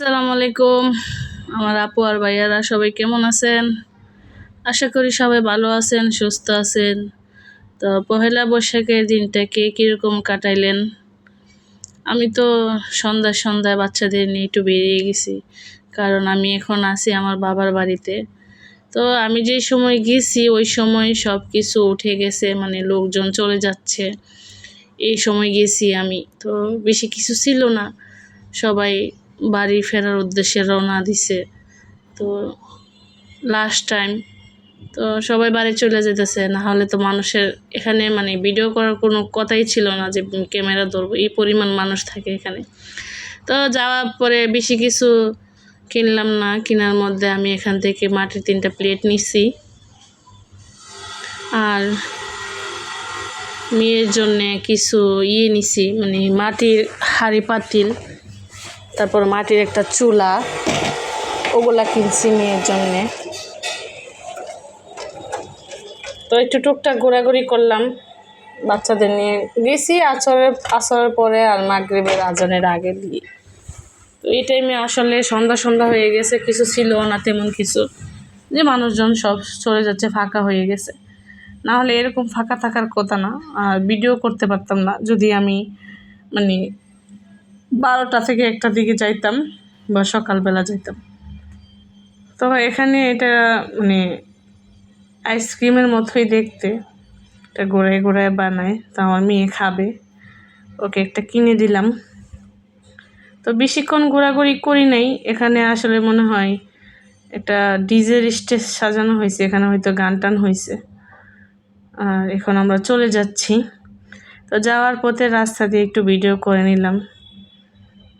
আসসালামু আলাইকুম। আমার আপু আর ভাইয়ারা সবাই কেমন আছেন? আশা করি সবাই ভালো আছেন, সুস্থ আছেন। তো পহেলা বৈশাখের দিনটা কে কীরকম কাটাইলেন? আমি তো সন্ধ্যা সন্ধ্যায় বাচ্চাদের নিয়ে একটু বেরিয়ে গেছি, কারণ আমি এখন আছি আমার বাবার বাড়িতে। তো আমি যে সময় গেছি, ওই সময় সব কিছু উঠে গেছে মানে লোকজন চলে যাচ্ছে। এই সময় গেছি আমি, তো বেশি কিছু ছিল না। সবাই বাড়ি ফেরার উদ্দেশ্যে রওনা দিছে। তো লাস্ট টাইম তো সবাই বাড়ি চলে যেতেছে, না হলে তো মানুষের এখানে মানে ভিডিও করার কোনো কথাই ছিল না যে ক্যামেরা ধরবো, এই পরিমাণ মানুষ থাকে এখানে। তো যাওয়ার পরে বেশি কিছু কিনলাম না, কেনার মধ্যে আমি এখান থেকে মাটির তিনটা প্লেট নিছি। আর মেয়ের জন্যে কিছু ইয়ে নিছি মানে মাটির হাঁড়ি পাতিল। তারপর মাটির একটা চুলা, ওগুলা কিনছি মেয়ের জন্যে। তো একটু টুকটাক ঘোরাঘুরি করলাম বাচ্চাদের নিয়ে। গেছি আচরের আচরের পরে আর মাগরীবের আজানের আগে দিয়ে। তো এই টাইমে আসলে সন্ধ্যা সন্ধ্যা হয়ে গেছে, কিছু ছিল না তেমন কিছু। যে মানুষজন সব চলে যাচ্ছে, ফাঁকা হয়ে গেছে। না হলে এরকম ফাঁকা থাকার কথা না, আর ভিডিও করতে পারতাম না। যদি আমি মানে বারোটা থেকে একটা দিকে যাইতাম বা সকালবেলা যাইতাম। তো এখানে এটা মানে আইসক্রিমের মতোই দেখতে। এটা গোড়ায় গোড়ায় বানায়, তো আমার মেয়ে খাবে। ওকে একটা কিনে দিলাম। তো বেশিক্ষণ ঘোরাঘুরি করি নাই। এখানে আসলে মনে হয় একটা ডিজের স্টেজ সাজানো হয়েছে, এখানে হয়তো গান টান হয়েছে। আর এখন আমরা চলে যাচ্ছি। তো যাওয়ার পথে রাস্তা দিয়ে একটু ভিডিও করে নিলাম।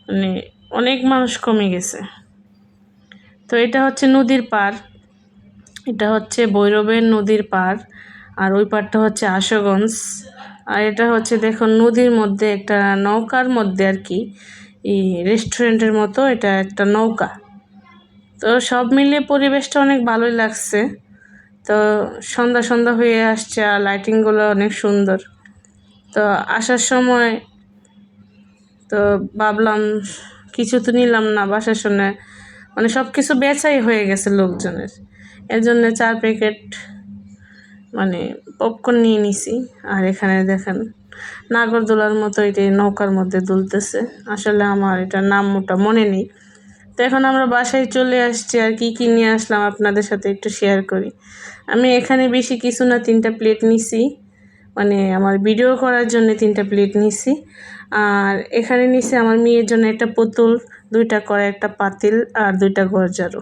মানে অনেক মানুষ কমে গেছে। তো এটা হচ্ছে নদীর পার এটা হচ্ছে ভৈরবের নদীর পার আর ওই পারটা হচ্ছে আশগঞ্জ। আর এটা হচ্ছে দেখুন নদীর মধ্যে একটা নৌকার মধ্যে আর কি রেস্টুরেন্টের মতো এটা একটা নৌকা। তো সব মিলিয়ে পরিবেশটা অনেক ভালোই লাগছে। তো সন্ধ্যা সন্ধ্যা হয়ে আসছে আর লাইটিংগুলো অনেক সুন্দর। তো আসার সময় তো ভাবলাম, কিছু তো নিলাম না বাসার শুনে মানে সব কিছু বেচাই হয়ে গেছে লোকজনের। এর জন্য চার প্যাকেট মানে পপকর্ন নিয়ে নিছি। আর এখানে দেখেন, নাগরদোলার মতো এটি নৌকার মধ্যে দুলতেছে। আসলে আমার এটা নাম মোটা মনে নেই। তো এখন আমরা বাসায় চলে আসছি আর কি কী নিয়ে আসলাম আপনাদের সাথে একটু শেয়ার করি। আমি এখানে বেশি কিছু না, তিনটা প্লেট নিছি। মানে আমার ভিডিও করার জন্য তিনটা প্লেট নিছি। আর এখানে নিছি আমার মেয়ের জন্য একটা পুতুল, দুইটা করে একটা পাতিল আর দুইটা গরজারু।